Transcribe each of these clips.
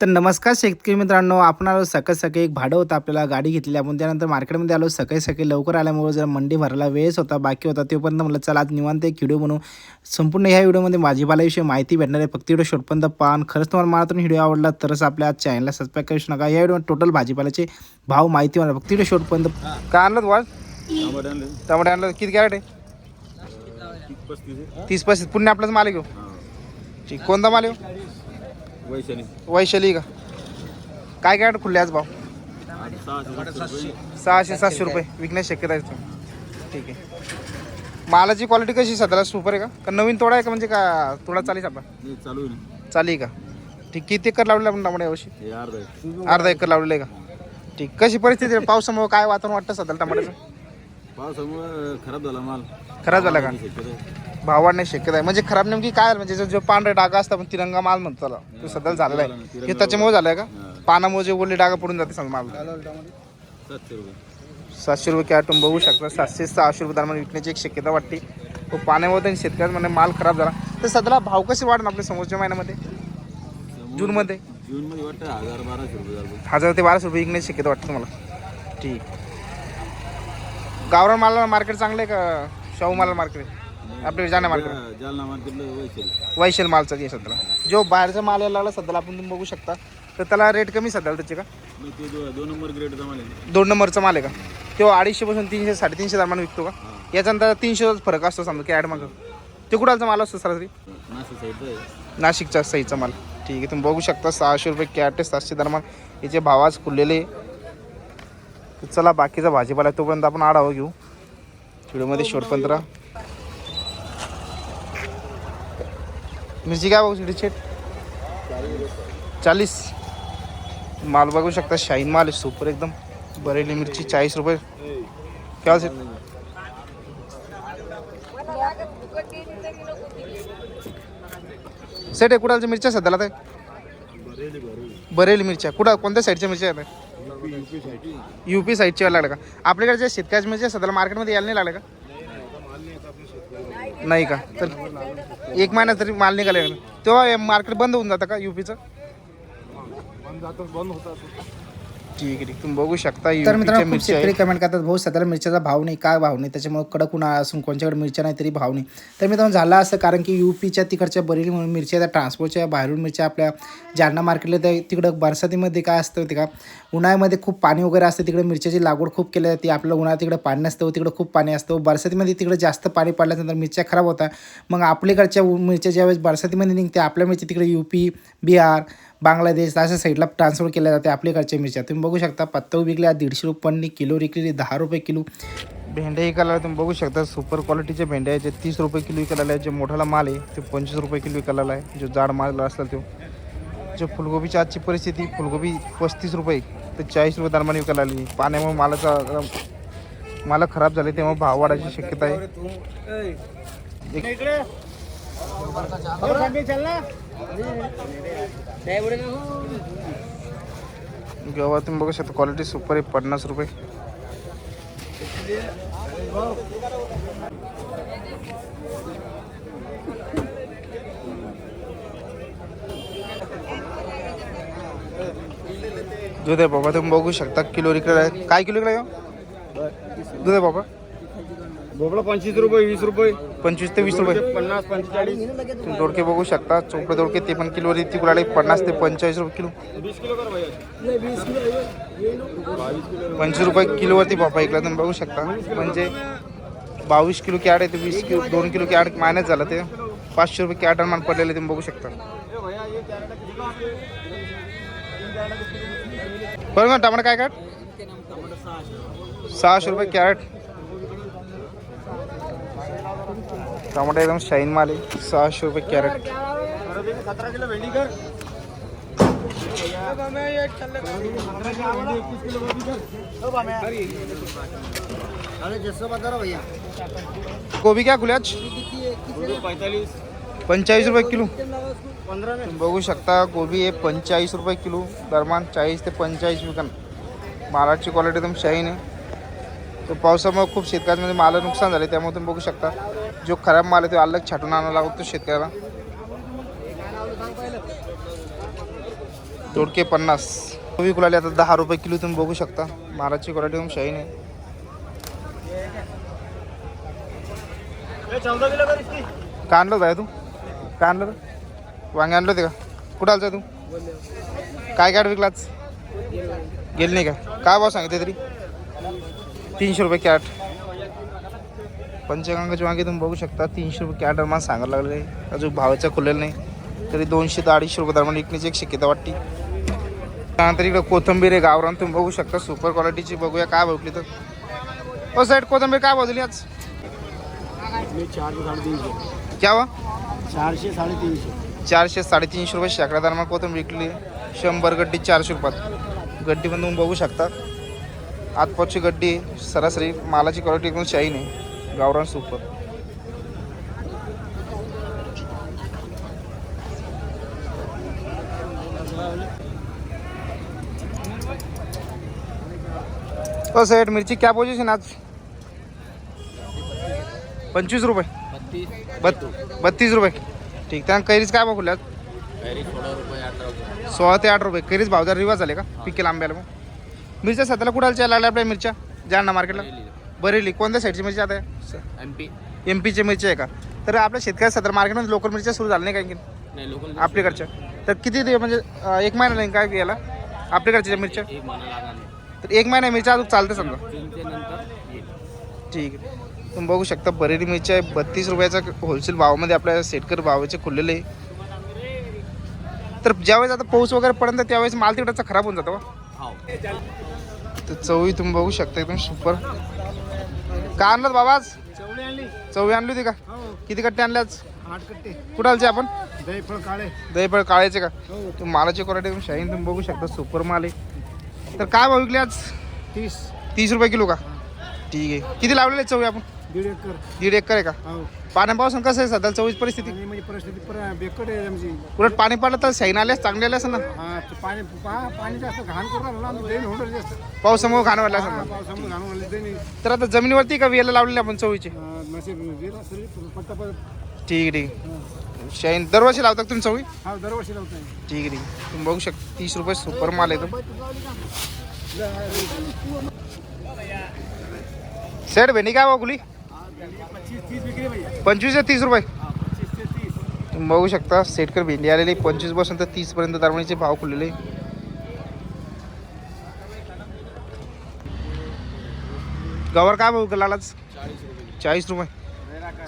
तर नमस्कार शेतकरी मित्रांनो आपण आलो सकाळी सकाळी एक भाडं होतं आपल्याला गाडी घेतली आपण त्यानंतर मार्केटमध्ये आलो सकाळी सकाळी लवकर आल्यामुळे जर मंडी भरायला वेळच होता बाकी होता. तोपर्यंत म्हटलं चला आज निवांत एक व्हिडिओ बनवू. संपूर्ण ह्या व्हिडिओमध्ये भाजीपाल्याविषयी माहिती भेटणार आहे. फक्त व्हिडिओ शेवटपर्यंत पाहन खरंच तुम्हाला मारातून व्हिडिओ आवडला तरच आपल्या चॅनलला सबस्क्राईब करू नका या व्हिडिओ टोटल भाजीपाल्याचे भाव माहिती होणार. फक्त व्हिडिओ शेवटपर्यंत काय आणलं वाज? टमाटे आणले. किती कॅरेट आहे? तीस पस्तीस पुण्य आपलाच माल घेऊ ठीक. कोणता माल आहे? वैशाली. वैशाली का? काय कॅरेट खुलले आज भाव? सहाशे सातशे रुपये. विकण्याची शक्यता आहे. ठीक आहे. मालाची क्वालिटी कशी सध्याला? सुपर आहे का? का नवीन तोडा आहे का म्हणजे का तोडा चालीस आपला चालू आहे का? ठीक किती एकर लावलेलं आपण टमाटे यावर्षी? अर्धा अर्धा एकर लावलेलं आहे का? ठीक कशी परिस्थिती आहे? पावसामुळे काय वातावरण वाटतं सध्याला टमाट्याचं? पावसामुळे खराब झाला माल. खराब झाला का. भाव वाढण्याची शक्यता आहे. म्हणजे खराब नेमकी काय आहे? म्हणजे जो- जो पांढरे डागा असतात पण तिरंगा माल म्हणतो त्याला. तो सध्याला झालेला आहे. हे त्याच्यामुळे झालं आहे का? पानामुळे जे ओले डागा पडून जाते समजा माल. सातशे रुपये. सातशे रुपये कॅटून बघू शकता. सातशे सहाशे रुपये दरम्यान विकण्याची एक शक्यता वाटते. तो पाण्यामुळे त्यांनी शेतकऱ्यांमध्ये माल खराब झाला. तर सध्याला भाव कसे वाढणार आपल्या समोरच्या महिन्यामध्ये? जूनमध्ये? जून मध्ये वाटतं हजार बाराशे रुपये झाले. हजार ते बाराशे रुपये विकण्याची शक्यता वाटते तुम्हाला? ठीक. गावरान मालाला मार्केट चांगलं आहे का? शाहू माला मार्केट आपल्या जाण्या मार्केट जा- जालना मार्केटला वैशाली. वैशल मालचा आहे सध्याला. जो बाहेरचा माल यायला लागला सध्याला आपण तुम्ही बघू शकता. तर त्याला रेट कमी सध्याला त्याचे का? नाही ते दो- दोन नंबर ग्रेड जमाले दोन नंबरचा माल आहे का? तो अडीचशेपासून तीनशे साडेतीनशे दरम्यान विकतो का? याच्यानंतर तीनशेचाच फरक असतो समजा की ॲड मागं. ते कुणाचा माल असतो सरासरी? नाशिक साईडचा आहे नाशिकचा सईचा माल. ठीक आहे तुम्ही बघू शकता सहाशे रुपये कॅट आहे सातशे दरम्यान. याचे भाव आज खुललेले तर चला बाकीचा भाजीपाला आहे, तोपर्यंत आपण आढावा घेऊ. व्हिडिओमध्ये शेवटपर्यंत राहा. मिरची काय बघू मिरची चाळीस माल बघू शकता शाईन माल आहे सुपर एकदम. बरेली मिरची चाळीस रुपये. क्या असेल? सेट आहे कुणाच्या मिरच्या सध्याला ते? बरेली मिरच्या. कुठं कोणत्या साईडच्या मिरच्या आहेत? यू पी साईडच्या यायला लागल्या का? आपल्याकडे शेतकऱ्याच्या मिरच्या सध्याला मार्केटमध्ये यायला नाही लागल्या का? नाही का? तर एक महिना तरी माल निघाला. तेव्हा मार्केट बंद होऊन जातं का? युपीचं ठीक आहे तुम्ही बघू शकता तर मित्रांनो खूप शेतकरी कमेंट करतात भाऊ सध्याला मिरच्याचा भाव नाही काय भाव नाही? त्याच्यामुळे कडक उन्हाळा असून कोणच्याकडे मिरच्या नाही तरी भाव नाही. तर मित्रांनो झालं असं कारण की युपीच्या तिकडच्या बरेली म्हणून मिरच्या त्या ट्रान्सपोर्टच्या बाहेरून मिरच्या आपल्या जालना मार्केटला त्या तिकडं बरसातीमध्ये काय असतं ते का? उन्हाळ्यामध्ये खूप पाणी वगैरे असतं तिकडे मिरच्याची लागवड खूप केली जाते. आपल्याला उन्हाळ्यात तिकडे पाणी नसतं तिकडे खूप पाणी असतं. बरसातीमध्ये तिकडे जास्त पाणी पडल्यानंतर मिरच्या खराब होतात. मग आपल्याकडच्या मिरच्या ज्यावेळेस बरसातीमध्ये निघते आपल्या मिरची तिकडे यू पी बिहार बांगलादेश अशा साईडला ट्रान्सफर केल्या जाते आपल्याकडच्या मिरच्या. तुम्ही बघू शकता पत्ता विकल्या दीडशे रुपयांनी किलो विकलेली दहा रुपये किलो. भेंड्या विकायला तुम्ही बघू शकता सुपर क्वालिटीचे भेंड्या आहेत जे तीस रुपये किलो विकायला आहे जे मोठाला माल आहे ते पंचवीस रुपये किलो विकायला आहे जो जाड माल असला तो. जो फुलगोबीची आजची परिस्थिती फुलगोबी पस्तीस रुपये ते चाळीस रुपये दरम्यान विकायला आली पाण्यामुळे मालाचा माल खराब झाले तेव्हा भाव वाढायची शक्यता आहे. एक- गव्हा तुम्ही बघू शकता क्वालिटी सुपर आहे पन्नास रुपये दूध बाबा तुम्ही बघू शकता किलो आहे काय किलो विकला दूध आहे बाबा भोपळा पंचवीस रुपये वीस रुपये. पंचवीस ते वीस रुपये. पन्नास पंचेचाळीस. तुम्ही दोडके बघू शकता चोपडे दोडके ते पण किलोवर ती कुलाडे पन्नास ते पंचेचाळीस रुपये किलो. वीस किलो कर पंचवीस रुपये किलोवरती बापा ऐकला तुम्ही बघू शकता. म्हणजे बावीस किलो कॅट आहे ते वीस किलो दोन किलो कॅट मायनस झालं ते. पाचशे रुपये कॅट मान पडलेले तुम्ही बघू शकता. बरं मग टमाटर काय कॅट सहाशे रुपये कॅरेट टमाटर एकदम शाईन माल आहे सहाशे रुपये कॅरेट। गोबी क्या पैंतालीस पंचेचाळीस रुपये किलो। बघू शकता गोबी आहे पंचेचाळीस रुपये किलो। दरम्यान चाळीस ते पंचेचाळीस विकन मालाची क्वालिटी एकदम शाईन आहे. तो पावसामुळे खूप शेतकऱ्यांमध्ये माला नुकसान झाले त्यामुळे तुम्ही बघू शकता. जो खराब माल आहे तो अलग छाटून आणावा लागतो शेतकऱ्याला. दोडके पन्नास. कोबी कुलाली आता दहा रुपये किलो तुम्ही बघू शकता. मालाची क्वालिटी होऊन शाईन आहे. का काय आणलं होतं तू? काय आणलं वांगे आणलं होते का? कुठं आलता तू? काय काय विकलाच गेली नाही का? काय भाव सांगितले तरी? तीनशे रुपये कॅट. पंचगंगाचे वांगे तुम्ही बघू शकता तीनशे रुपये कॅट दरम्यान सांगायला लागले अजून भावाचं खुललेलं नाही. तरी दोनशे ते अडीचशे रुपये दरम्यान विकण्याची एक शक्यता वाटते. त्यानंतर इकडं कोथंबीर आहे गावरान तुम्ही बघू शकता. सुपर क्वालिटीची बघूया काय भावली तर. हो साईड कोथंबीर काय दिली आज? मी चारशे साडेतीनशे. क्या वा चारशे साडेतीनशे. चारशे साडेतीनशे रुपये शेकडा दरम्यान कोथंबीर विकली शंभर गड्डी चारशे रुपयात. गड्डी पण तुम्ही बघू शकता. आतपावची गड्डी सरासरी मालाची क्वालिटी एकदम शाईन आहे गावरान सुपर हो सेठ मिरची क्या पोझिशन आज? पंचवीस रुपये. बत्तीस बत बत्तीस रुपये. ठीक त्या कैरीच काय बघू आज सोळा ते आठ रुपये. कैरीच भावदार रिवाज झाले का? पिकेल आंब्याला मग. मिरच्या सध्याला कुठालच्या लागल्या आपल्या मिरच्या? जालना मार्केटला बरेली. कोणत्या साईडची मिरची आता? एम पी एम पीची मिरची आहे का? तर आपल्या शेतकरी सध्या मार्केटमध्ये लोकल मिरच्या सुरू झाल्या नाही काय नाही लोकल आपल्याकडच्या तर किती ते म्हणजे एक महिना नाही काय याला? आपल्याकडच्या मिरच्या? एक महिना लागणार तर एक महिना मिरच्या अजून चालते समजा. ठीक आहे. तुम्ही बघू शकता बरेली मिरची आहे. बत्तीस रुपयाचा होलसेल भावामध्ये आपल्या शेतकरी भावाचे खुललेले आहे. तर ज्यावेळेस आता पाऊस वगैरे पडत त्यावेळेस माल तिकडचा खराब होऊन जातो तर चवळी तुम्ही बघू शकता एकदम सुपर का आणलं बाबा चवळी आणली. होती का? हो. किती कट्टे आणले आज? आठ कट्टे. कुठालचे आपण? दहीफळ काळे. दहीफळ काळायचे का? तुम्ही मालाची क्वालिटी एकदम शाईन तुम्ही बघू शकता सुपर माल आहे. तर काय भाव विकले आज? तीस. तीस रुपये किलो का? ठीक आहे. किती लावलेले चवळी आपण? दीड एकर. दीड एकर आहे का? हो. पाण्यापासून कसं आहे सध्या चवळीची परिस्थिती? आणि म्हणजे परिस्थिती पर बेकट आहे आमची. उलट पाणी पडलं तर शाईन आल्यास चांगले आले असं ना? हा ते पाणी पा- पाणी जास्त घाण करून राहिलं ना आमचं दैन होणार जास्त. पावसामुळे घाण वाढला असं हा, पावसामुळे घाण दैन तर आता जमिनीवरती का वेला लावलेले आपण चवळीचे नशीब असेल ठीक आहे ठीक आहे. शाईन दरवर्षी लावता का तुम्ही चवळी हा दरवर्षी लावताय. ठीक आहे ठीक आहे. तुम्ही बघू शकता तीस रुपये सुपर माल आहे सेट भेंडी काय बघली पंचवीस ते तीस रुपये? तुम्ही बघू शकता सेटकर भेंडी आलेली पंचवीसपासून तर तीस पर्यंत दरम्यानचे भाव खुललेले गवर काय भाऊ लालाच? चाळीस रुपये.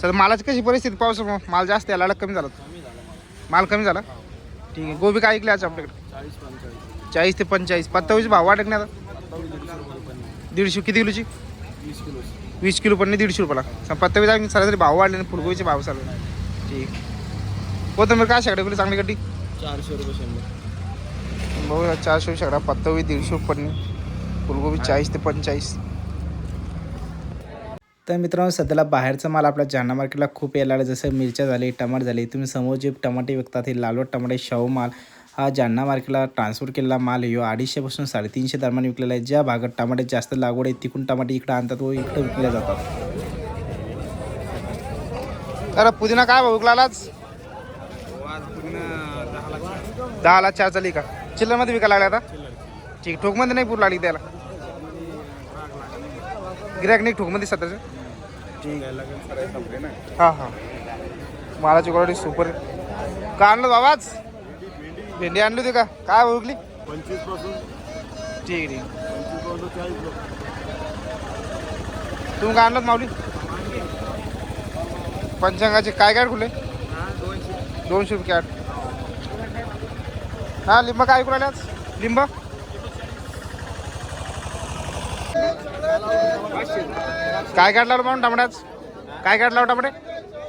सर मालाची कशी परिस्थिती? पावसामुळे माल जास्त आहे लाला कमी झाला. माल. कमी झाला? ठीक आहे. गोबी काय ऐकले आज आपल्याकडे? चाळीस ते पंचेचाळीस पत्तावीस भाव वाटत नाही आता? दीडशे किती किलोची? वीस किलो वीस किलो पण नाही दीडशे रुपयाला. पत्तावीस आम्ही सरासरी भाव वाढले आणि फुलगोबीचे भाव चालू. ठीक. कोथंबीर काय शेकडे किलो चांगली गड्डी चारशे रुपये शंभर बघू चारशे शेकडा पत्तावी दीडशे पन्नी फुलगोबी चाळीस ते पंचेचाळीस तर मित्रांनो सध्याला बाहेरचा माल आपल्या जालना मार्केटला खूप यायला लागला. जसं मिरच्या झाले टमाट झाले तुम्ही समोर जे टमाटे विकतात हे लालवट टमाटे शाहू माल हा जालना मार्केटला ट्रान्सफर केलेला माल आहे ह्यो अडीचशेपासून साडेतीनशे दरम्यान विकलेला आहे. ज्या भागात टमाटे जास्त लागवड आहे तिकून टमाटे इकडे आणतात व इकडे विकले जातात. अरे पुदिना काय भाव विकला दहाला चार चाली का? चिल्लरमध्ये विकायला लागला आता? ठीक ठोकमध्ये नाही पूर लागली त्याला? गिरायक नाही ठोकमध्ये सध्याचं? ठीक हां हां. मालाची क्वालिटी सुपर का आणलं बाबाच भेंडी आणली होती का? काय ओळखली पंचवीसपासून. ठीक आहे ठीक आहे. पंचवीसपासून चाळीस लोक तुम्ही काय आणलं माऊली? पंचांगाचे काय काय खुले दोनशे. रुपये आठ हा लिंब काय ऐकू आज लिंब? काय काढला म्हणून टमाट्याच काय काढला टमाटे?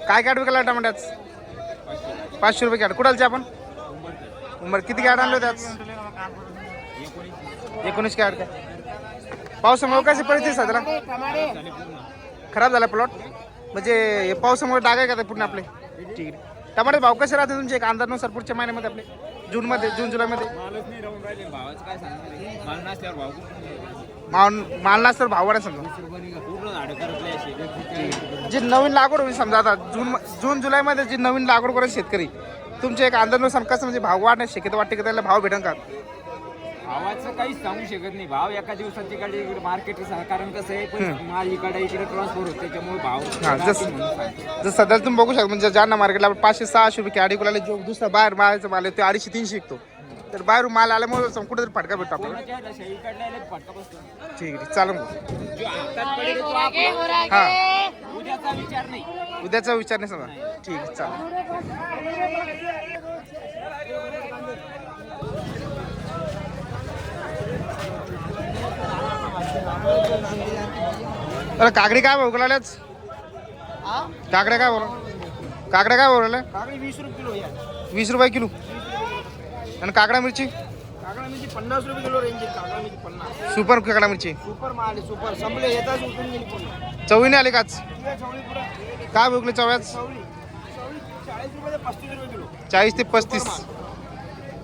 काय काढ विकला टमाट्याच पाचशे रुपये कॅट कुठालचे आपण? बरं किती गाड आणले होते एकोणीस गाड का पावसामुळे कशी परिस्थिती साजरा खराब झाला प्लॉट म्हणजे पावसामुळे डाग आहे का ते पूर्ण आपले? ठीक आहे टमाटे भाव कसे राहते तुमचे एक अंदाजनुसार पुढच्या महिन्यामध्ये आपले? जूनमध्ये जून जुलैमध्ये? मालच माल नसल्यावर भाव माल वाढा समजा. जी नवीन लागवड होईल समजा आता जून जून जुलैमध्ये जी नवीन लागवड करेल शेतकरी तुमचे एक अंदाजनुसार कसं म्हणजे भाव वाढण्याची शक्यता वाटते की त्याला भाव भेटेल का? भावाचं काहीच सांगू शकत नाही. भाव एका दिवसाची गाडी मार्केट कारण कसं आहे पण माल इकडे इकडे ट्रान्सफर होत त्याच्यामुळे भाव जस- म्हणून सांगतो. जर सध्या तुम्ही बघू शकता म्हणजे ज्यांना मार्केटला आपण पाचशे सहाशे रुपये अडी कुलाला जो दुसरा बाहेर मालाचा माल आहे तो अडीचशे तीनशे विकतो. तर बाहेरून माल आल्यामुळे कुठेतरी फटका भेटतो आपल्याला. ठीक आहे आपला. हा. उद्याचा विचार नाही उद्याचा विचार नाही समजा. ठीक आहे चालेल. अरे काकडी काय भाऊ लागल्याच काकड्या काय बोला? काकड्या काय काकडी वीस रुपये किलो वीस रुपये किलो. आणि काकडा मिरची? काकडा मिरची पन्नास रुपये किलो रेंज आहे. काकडा मिरची पन्नास. सुपर काकडा मिरची. सुपर माल सुपर. संपले येताच उठून गेली पूर्ण. आली काच काय बघले चव्याच चाळीस रुपये ते पस्तीस रुपये किलो. चाळीस ते पस्तीस.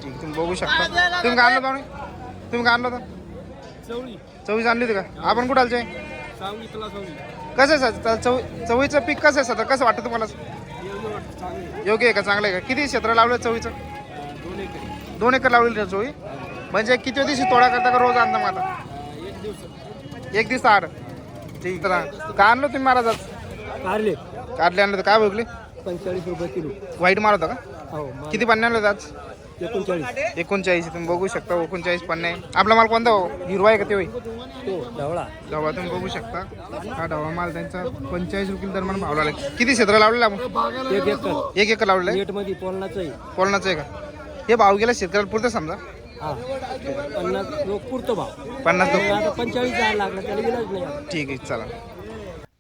ठीक तुम्ही बघू शकता. तुम्ही काय आणलं? तुम्ही काय आणलं होतं? आणली होती का? आपण कुठं आलचे? कसं आहे सर? तर चव चवळीचं पीक कसं आहे सध्या कसं वाटतं तुम्हाला? योग्य आहे का? चांगलं आहे का? किती क्षेत्र लावलं चवळीचं? दोन एकर लावलेली चवळी म्हणजे किती दिवशी तोडा करता का रोज आणता मला एक दिवस आड. ठीक काय आणलं तुम्ही महाराजात कारले. काढले आणलं तर काय बघले पंचेचाळीस रुपये किलो. व्हाईट माल होता का? हो किती पन्ने आणलं आज? एकोणचाळीस. एकोणचाळीस. तुम्ही बघू शकता एकोणचाळीस पन्ने. आपला माल कोणता हिरवा आहे का ते होई ढवळा तुम्ही बघू शकता. हा ढवा माल त्यांचा पंचेचाळीस रुपये दरम्यान भाव लागला. किती क्षेत्र लावलेलं एक एकर. एक एकर लावलेलं आहे. पोलनाचं आहे का? हे भाव गेला शेतकऱ्याला पुरतं समजा. हा. पन्नास लोक पुरतो भाव. पन्नास लोक आता पंचेचाळीस जायला लागला त्याला इलाज नाही. आता. ठीक आहे चला.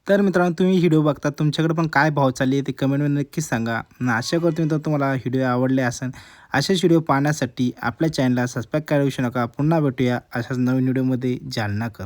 तर मित्रांनो तुम्ही व्हिडिओ बघता तुमच्याकडे पण काय भाव चालली आहे ते कमेंटमध्ये नक्कीच सांगा. आणि आशा करतो मित्रांनो तुम्हाला व्हिडिओ आवडले असेल. असेच व्हिडिओ पाहण्यासाठी आपल्या चॅनलला सबस्क्राईब करायला विसरू नका. पुन्हा भेटूया अशाच नवीन व्हिडिओमध्ये. जालना कर.